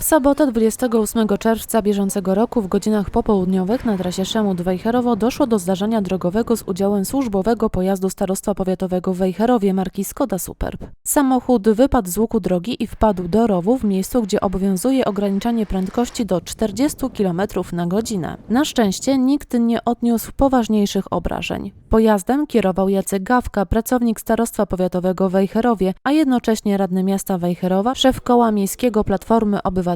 W sobotę 28 czerwca bieżącego roku w godzinach popołudniowych na trasie Szemut-Wejherowo doszło do zdarzenia drogowego z udziałem służbowego pojazdu Starostwa Powiatowego w Wejherowie marki Skoda Superb. Samochód wypadł z łuku drogi i wpadł do rowu w miejscu, gdzie obowiązuje ograniczanie prędkości do 40 km na godzinę. Na szczęście nikt nie odniósł poważniejszych obrażeń. Pojazdem kierował Jacek Gawka, pracownik Starostwa Powiatowego w Wejherowie, a jednocześnie radny miasta Wejherowa, szef koła miejskiego Platformy Obywatelskiej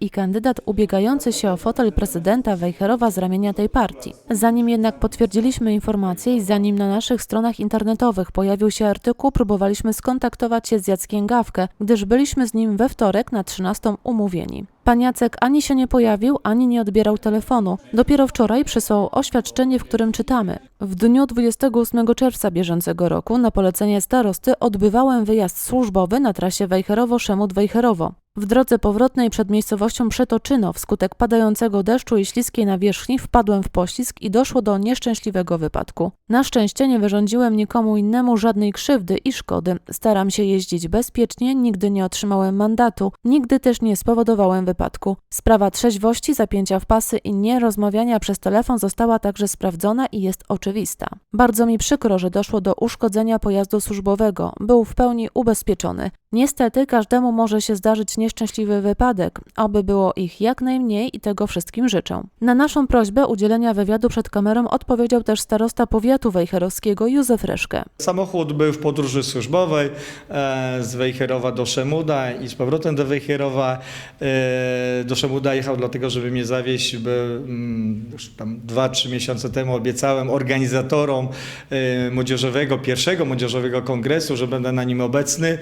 i kandydat ubiegający się o fotel prezydenta Wejherowa z ramienia tej partii. Zanim jednak potwierdziliśmy informację i zanim na naszych stronach internetowych pojawił się artykuł, próbowaliśmy skontaktować się z Jackiem Gawkę, gdyż byliśmy z nim we wtorek na 13 umówieni. Pan Jacek ani się nie pojawił, ani nie odbierał telefonu. Dopiero wczoraj przysłał oświadczenie, w którym czytamy. W dniu 28 czerwca bieżącego roku na polecenie starosty odbywałem wyjazd służbowy na trasie Wejherowo-Szemut-Wejherowo. W drodze powrotnej przed miejscowością Przetoczyno wskutek padającego deszczu i śliskiej nawierzchni wpadłem w poślizg i doszło do nieszczęśliwego wypadku. Na szczęście nie wyrządziłem nikomu innemu żadnej krzywdy i szkody. Staram się jeździć bezpiecznie, nigdy nie otrzymałem mandatu, nigdy też nie spowodowałem wypadku. Sprawa trzeźwości, zapięcia w pasy i nie rozmawiania przez telefon została także sprawdzona i jest oczywista. Bardzo mi przykro, że doszło do uszkodzenia pojazdu służbowego. Był w pełni ubezpieczony. Niestety każdemu może się zdarzyć nieszczęśliwy wypadek, aby było ich jak najmniej i tego wszystkim życzę. Na naszą prośbę udzielenia wywiadu przed kamerą odpowiedział też starosta powiatu wejherowskiego Józef Reszke. Samochód był w podróży służbowej e, z Wejherowa do Szemuda i z powrotem do Wejherowa. E, do Szemuda jechał dlatego, żeby mnie zawieźć, bo mm, już tam 2-3 miesiące temu obiecałem organizatorom e, młodzieżowego, pierwszego młodzieżowego kongresu, że będę na nim obecny.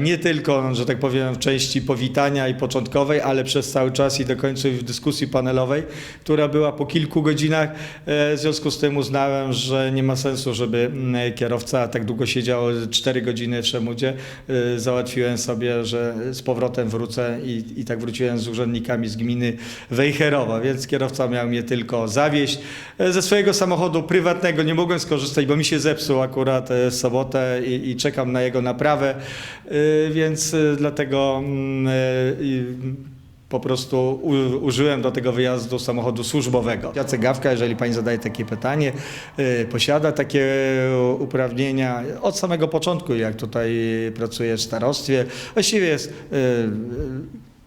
Nie tylko, że tak powiem, w części powitania i początkowej, ale przez cały czas i do końca w dyskusji panelowej, która była po kilku godzinach. E, w związku z tym uznałem, że nie ma sensu, żeby mm, kierowca tak długo siedział 4 godziny w Szemudzie. E, Załatwiłem sobie, że z powrotem wrócę i, i tak wróciłem z urzędnikami z gminy Wejherowa, więc kierowca miał mnie tylko zawieźć. E, Ze swojego samochodu prywatnego nie mogłem skorzystać, bo mi się zepsuł akurat sobotę i, i czekam na jego naprawę, więc dlatego mm, po prostu użyłem do tego wyjazdu samochodu służbowego. Jacek Gawka, jeżeli pani zadaje takie pytanie, y, posiada takie uprawnienia od samego początku, jak tutaj pracuje w starostwie. Właściwie jest y,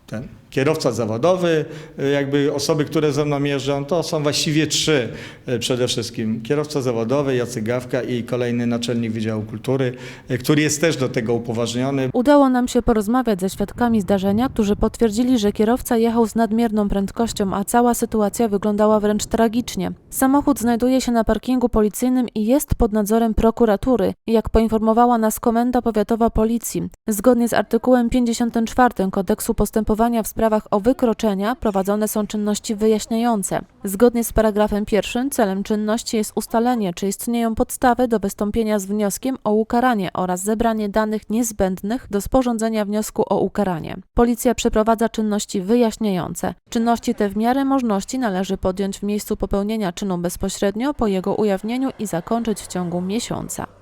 ten kierowca zawodowy, y, jakby osoby, które ze mną jeżdżą, to są właściwie trzy y, przede wszystkim. Kierowca zawodowy, Jacek Gawka i kolejny naczelnik Wydziału Kultury, y, który jest też do tego upoważniony. Udało nam się porozmawiać ze świadkami zdarzenia, którzy potwierdzili, że kierowca jechał z nadmierną prędkością, a cała sytuacja wyglądała wręcz tragicznie. Samochód znajduje się na parkingu policyjnym i jest pod nadzorem prokuratury, jak poinformowała nas Komenda Powiatowa Policji. Zgodnie z artykułem 54 Kodeksu Postępowania w sprawach o wykroczenia prowadzone są czynności wyjaśniające. Zgodnie z paragrafem pierwszym celem czynności jest ustalenie, czy istnieją podstawy do wystąpienia z wnioskiem o ukaranie oraz zebranie danych niezbędnych do sporządzenia wniosku o ukaranie. Policja przeprowadza czynności wyjaśniające. Czynności te w miarę możliwości należy podjąć w miejscu popełnienia czynu bezpośrednio po jego ujawnieniu i zakończyć w ciągu miesiąca.